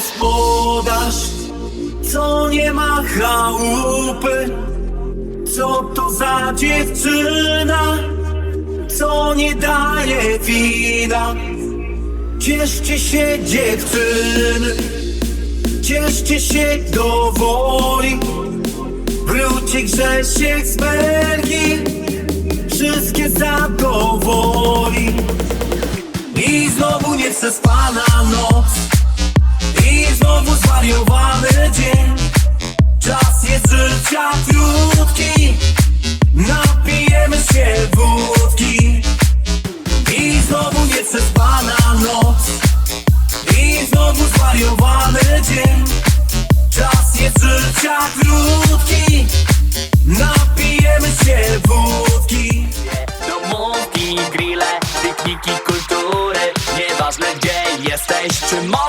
gospodarz, co nie ma chałupy. Co to za dziewczyna, co nie daje wina? Cieszcie się dziewczyny, cieszcie się do woli. Wróćcie Grzesiek z Belgii, wszystkie zadowoli. I znowu nieprzespana noc życia krótki Napijemy się wódki. I znowu nieprzespana noc. I znowu zwariowany dzień. Czas jest życia krótki. Napijemy się wódki. Domówki, grille, pikniki, kultury. Nieważne gdzie jesteś, czy czego